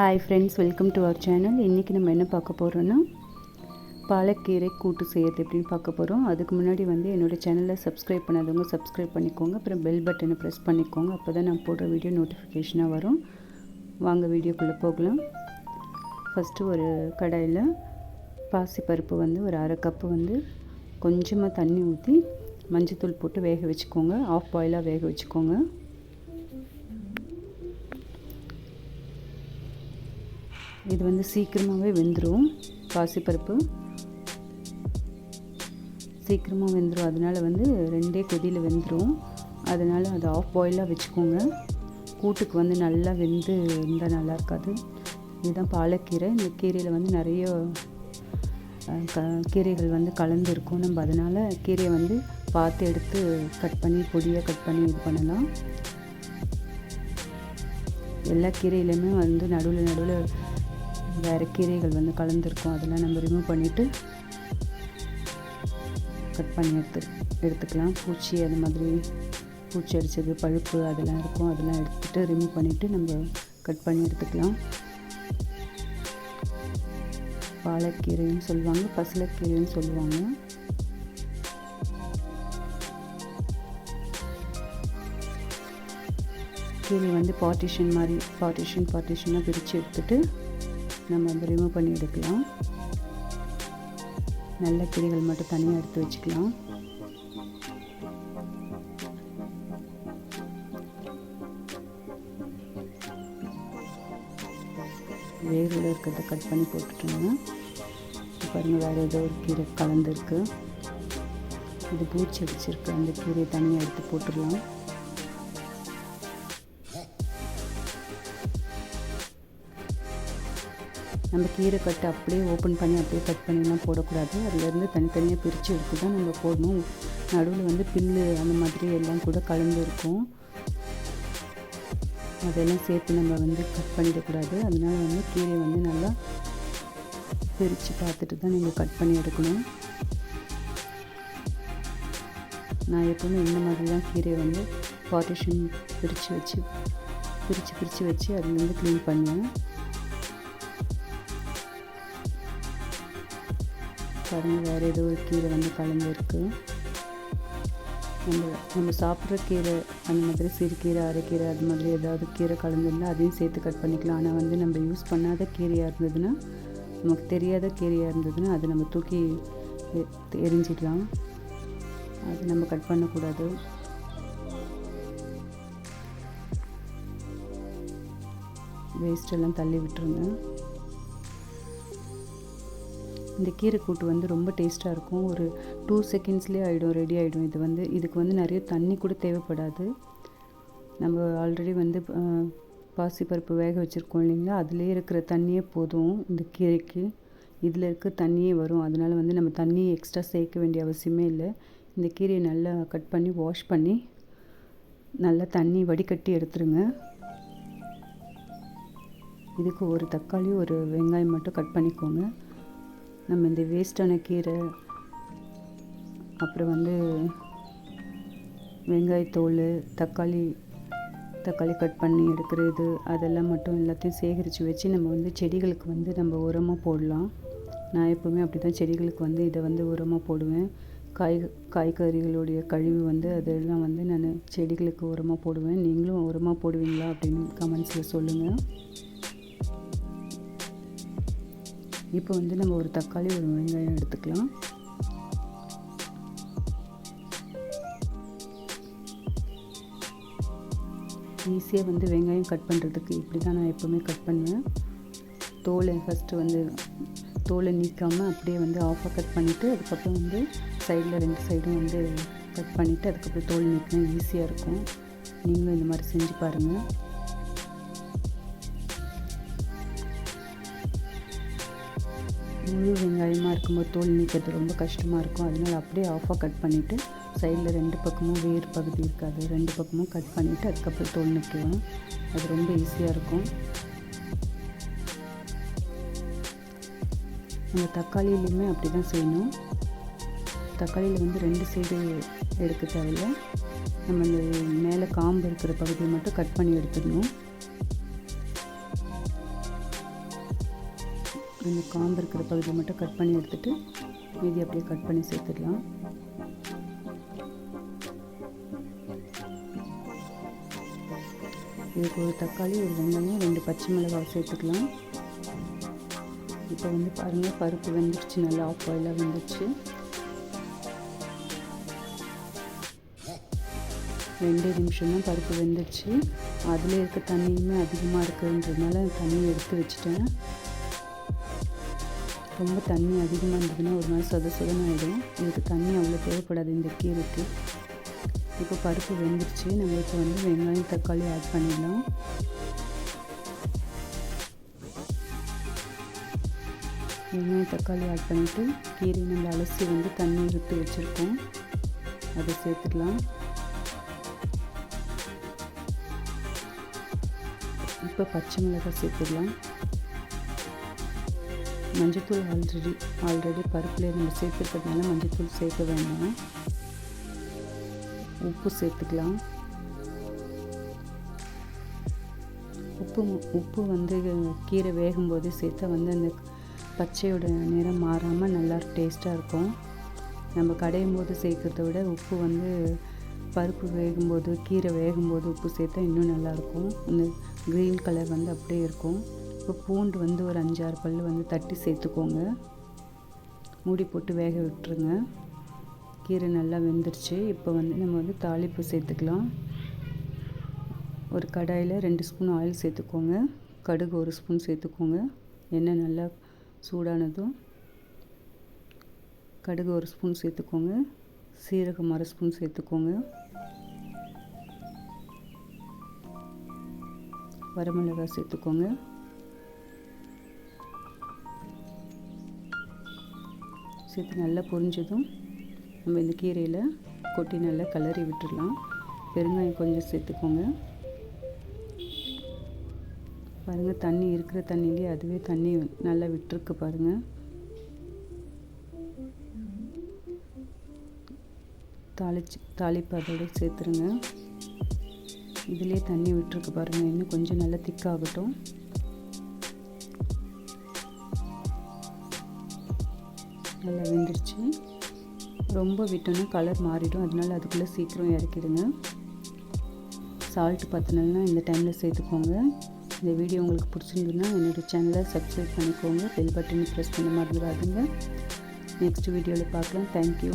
Hi friends welcome to our channel இன்றைக்கி நம்ம என்ன பார்க்க போகிறோன்னா பாலக்கீரை கூட்டு செய்கிறது எப்படின்னு பார்க்க போகிறோம் அதுக்கு முன்னாடி வந்து என்னோடய சேனலை சப்ஸ்கிரைப் பண்ணாதவங்க சப்ஸ்கிரைப் பண்ணிக்கோங்க. அப்புறம் பெல் பட்டனை ப்ரெஸ் பண்ணிக்கோங்க. அப்போ தான் நான் போடுற வீடியோ நோட்டிஃபிகேஷனாக வரும். வாங்க வீடியோக்குள்ளே போகலாம். ஃபஸ்ட்டு ஒரு கடாயில் பாசிப்பருப்பு வந்து ஒரு அரை கப்பு வந்து கொஞ்சமாக தண்ணி ஊற்றி மஞ்சத்தூள் போட்டு வேக வச்சுக்கோங்க. ஆஃப் பாயிலாக வேக வச்சுக்கோங்க. இது வந்து சீக்கிரமாகவே வெந்துடும் பாசிப்பருப்பு. சீக்கிரமாக வெந்துடும் அதனால் வந்து ரெண்டே கொதியில் வெந்துடும் அதனால் அது ஆஃப் பாயிலாக வச்சுக்கோங்க. கூட்டுக்கு வந்து நல்லா வெந்து இருந்தால் நல்லா இருக்காது. இதுதான் பாலக்கீரை. இந்த கீரையில் வந்து நிறைய க கீரைகள் வந்து கலந்து இருக்கும். நம்ம அதனால் கீரையை வந்து பார்த்து எடுத்து கட் பண்ணி பொடியாக கட் பண்ணி இது பண்ணலாம். எல்லா கீரையிலையுமே வந்து நடுவில் நடுவில் வேறு கீரைகள் வந்து கலந்துருக்கும். அதெல்லாம் நம்ம ரிமூவ் பண்ணிவிட்டு கட் பண்ணி எடுத்து எடுத்துக்கலாம். பூச்சி அது மாதிரி பூச்சி அடித்தது பழுப்பு அதெல்லாம் இருக்கும். அதெல்லாம் எடுத்துகிட்டு ரிமூவ் பண்ணிவிட்டு நம்ம கட் பண்ணி எடுத்துக்கலாம். பாலக்கீரைன்னு சொல்லுவாங்க பசலக்கீரைன்னு சொல்லுவாங்க. கீரை வந்து பார்ட்டிஷன் மாதிரி பார்ட்டிஷன் பார்ட்டிஷனாக பிரித்து எடுத்துகிட்டு நம்ம வந்து ரிமூவ் பண்ணி எடுக்கலாம். நல்ல கீரைகள் மட்டும் தனியாக எடுத்து வச்சுக்கலாம். வேரில் இருக்கிறத கட் பண்ணி போட்டுட்டோம்னா பாருங்கள் வேறு ஏதோ ஒரு கீரை கலந்துருக்கு. இது பூச்சி அடிச்சிருக்கு அந்த கீரையை தனியாக எடுத்து போட்டுடலாம். நம்ம கீரை கட்டு அப்படியே ஓப்பன் பண்ணி அப்படியே கட் பண்ணிலாம் போடக்கூடாது. அதுலேருந்து தனித்தனியாக பிரித்து எடுத்து தான் நம்ம போடணும். நடுவில் வந்து பில்லு அந்த மாதிரி எல்லாம் கூட கலந்து இருக்கும். அதெல்லாம் சேர்த்து நம்ம வந்து கட் பண்ணிடக்கூடாது. அதனால் வந்து கீரை வந்து நல்லா பிரித்து பார்த்துட்டு தான் நீங்கள் கட் பண்ணி எடுக்கணும். நான் எப்பவுமே இந்த மாதிரி தான் கீரையை வந்து பார்ட்டிஷன் பிரித்து வச்சு பிரித்து பிரித்து வச்சு அதுலேருந்து க்ளீன் பண்ணுவேன். பாருங்கள் வேறு ஏதோ ஒரு கீரை வந்து கலந்துருக்கு. நம்ம நம்ம சாப்பிட்ற கீரை அந்த மாதிரி சிறுகீரை அரைக்கீரை அது மாதிரி ஏதாவது கீரை கலந்துருந்தால் அதையும் சேர்த்து கட் பண்ணிக்கலாம். ஆனால் வந்து நம்ம யூஸ் பண்ணாத கீரையாக இருந்ததுன்னா நமக்கு தெரியாத கீரையாக இருந்ததுன்னா அதை நம்ம தூக்கி எரிஞ்சிக்கலாம். அது நம்ம கட் பண்ணக்கூடாது. வேஸ்டெல்லாம் தள்ளி விட்டுருங்க. இந்த கீரை கூட்டு வந்து ரொம்ப டேஸ்ட்டாக இருக்கும். ஒரு டூ செகண்ட்ஸ்லேயே ஆகிடும் ரெடி ஆகிடும் இது வந்து இதுக்கு வந்து நிறைய தண்ணி கூட தேவைப்படாது. நம்ம ஆல்ரெடி வந்து பாசிப்பருப்பு வேக வச்சுருக்கோம் இல்லைங்களா? அதுலேயே இருக்கிற தண்ணியே போதும் இந்த கீரைக்கு. இதில் இருக்க தண்ணியே வரும். அதனால் வந்து நம்ம தண்ணி எக்ஸ்ட்ரா சேர்க்க வேண்டிய அவசியமே இல்லை. இந்த கீரையை நல்லா கட் பண்ணி வாஷ் பண்ணி நல்லா தண்ணி வடிகட்டி எடுத்துருங்க. இதுக்கு ஒரு தக்காளி ஒரு வெங்காயம் மட்டும் கட் பண்ணிக்கோங்க. நம்ம இந்த வேஸ்டான கீரை அப்புறம் வந்து வெங்காயத்தோல் தக்காளி தக்காளி கட் பண்ணி எடுக்கிறது அதெல்லாம் மட்டும் எல்லாத்தையும் சேகரித்து வச்சு நம்ம வந்து செடிகளுக்கு வந்து நம்ம உரமாக போடலாம். நான் எப்போவுமே அப்படி தான் செடிகளுக்கு வந்து இதை வந்து உரமாக போடுவேன். காய் காய்கறிகளுடைய கழிவு வந்து அதெல்லாம் வந்து நான் செடிகளுக்கு உரமாக போடுவேன். நீங்களும் உரமாக போடுவீங்களா அப்படின்னு கமெண்ட்ஸில் சொல்லுங்கள் இப்போ வந்து நம்ம ஒரு தக்காளி ஒரு வெங்காயம் எடுத்துக்கலாம். ஈஸியாக வந்து வெங்காயம் கட் பண்ணுறதுக்கு இப்படி தான் நான் எப்போவுமே கட் பண்ணுவேன். தோலை ஃபஸ்ட்டு வந்து தோலை நீக்காமல் அப்படியே வந்து ஆஃபாக கட் பண்ணிவிட்டு அதுக்கப்புறம் வந்து சைடில் ரெண்டு சைடும் வந்து கட் பண்ணிவிட்டு அதுக்கப்புறம் தோல் நீக்கினா ஈஸியாக இருக்கும். நீங்களும் இந்த மாதிரி செஞ்சு பாருங்கள் முழு வெங்காயமாக இருக்கும்போது தோல் நீக்கிறது ரொம்ப கஷ்டமாக இருக்கும். அதனால் அப்படியே ஆஃபாக கட் பண்ணிவிட்டு சைடில் ரெண்டு பக்கமும் வேறு பகுதி இருக்காது. ரெண்டு பக்கமும் கட் பண்ணிவிட்டு அதுக்கப்புறம் தோல் நிற்கணும் அது ரொம்ப ஈஸியாக இருக்கும். அந்த தக்காளியிலையுமே அப்படி தான் செய்யணும். தக்காளியில் வந்து ரெண்டு சைடு எடுக்க தேவையில்ல. நம்ம அந்த மேலே காம்பு இருக்கிற பகுதியை மட்டும் கட் பண்ணி எடுத்துடணும். அப்புறம் இந்த காம்பு இருக்கிற பகுதியை மட்டும் கட் பண்ணி எடுத்துகிட்டு மீதி அப்படியே கட் பண்ணி சேர்த்துக்கலாம் இதுக்கு ஒரு தக்காளி ஒரு வெங்காயம் ரெண்டு பச்சை மிளகாய் சேர்த்துக்கலாம். இப்போ வந்து பாருங்கள் பருப்பு வெந்துடுச்சு நல்லா ஆஃப் ஆயிலாக வெந்துடுச்சு ரெண்டு நிமிஷம் தான் பருப்பு வெந்துடுச்சு அதில் இருக்க தண்ணியுமே அதிகமாக இருக்குன்றதுனால தண்ணி எடுத்து வச்சுட்டேன். ரொம்ப தண்ணி அதிகமாக இருந்ததுன்னா ஒரு நாள் சொத சொதன்னு ஆகிடும் இதுக்கு தண்ணி அவ்வளோ தேவைப்படாது. இந்த கீரைக்கு இப்போ பருப்பு வெந்துருச்சு. நம்ம இப்போ வந்து வெங்காயம் தக்காளி ஆட் பண்ணிடலாம். வெங்காயம் தக்காளி ஆட் பண்ணிவிட்டு கீரை நம்ம அலசி வந்து தண்ணி விட்டு வச்சுருக்கோம். அதை சேர்த்துக்கலாம். இப்போ பச்சை மிளகாய் சேர்த்துடலாம். மஞ்சத்தூள் ஆல்ரெடி ஆல்ரெடி பருப்பில் நம்ம சேர்த்துருக்கிறதுனால மஞ்சத்தூள் சேர்க்க வேண்டாம். உப்பு சேர்த்துக்கலாம். உப்பு உப்பு வந்து கீரை வேகும்போது சேர்த்தா வந்து அந்த பச்சையோட நிறம் மாறாமல் நல்லா டேஸ்ட்டாக இருக்கும். நம்ம கடையும் போது சேர்க்குறத விட உப்பு வந்து பருப்பு வேகும்போது கீரை வேகும்போது உப்பு சேர்த்தா இன்னும் நல்லாயிருக்கும் இந்த க்ரீன் கலர் வந்து அப்படியே இருக்கும். இப்போ பூண்டு வந்து ஒரு அஞ்சாறு பல் வந்து தட்டி சேர்த்துக்கோங்க. மூடி போட்டு வேக விட்டுருங்க. கீரை நல்லா வெந்துருச்சு. இப்போ வந்து நம்ம வந்து தாளிப்பு சேர்த்துக்கலாம். ஒரு கடாயில் ரெண்டு ஸ்பூன் ஆயில் சேர்த்துக்கோங்க. கடுகு ஒரு ஸ்பூன் சேர்த்துக்கோங்க. எண்ணெய் நல்லா சூடானதும் கடுகு ஒரு ஸ்பூன் சேர்த்துக்கோங்க. சீரகம் அரை ஸ்பூன் சேர்த்துக்கோங்க. வரமிளகாய் சேர்த்துக்கோங்க. சேர்த்து நல்லா பொரிஞ்சதும் நம்ம இந்த கீரையில் கொட்டி நல்லா கிளறி விட்டுடலாம். பெருங்காயம் கொஞ்சம் சேர்த்துக்கோங்க. பாருங்கள் தண்ணி இருக்கிற தண்ணியிலே அதுவே தண்ணி நல்லா விட்டுருக்கு பாருங்கள் தாளிச்சு தாளிப்பு அதோட சேர்த்துருங்க. இதிலே தண்ணி விட்டுருக்கு பாருங்கள் இன்னும் கொஞ்சம் நல்லா திக்காகட்டும் நல்லா வெந்துருச்சு. ரொம்ப விட்டோன்னா கலர் மாறிடும். அதனால அதுக்குள்ளே சீக்கிரம் இறக்கிடுங்க. சால்ட் பற்றினா இந்த டைமில் சேர்த்துக்கோங்க. இந்த வீடியோ உங்களுக்கு பிடிச்சிருந்ததுன்னா என்னோடய சேனலை சப்ஸ்கிரைப் பண்ணிக்கோங்க. பெல் பட்டனை ப்ரெஸ் பண்ண மறந்துடாதுங்க. நெக்ஸ்ட் வீடியோவில் பார்க்கலாம். தேங்க்யூ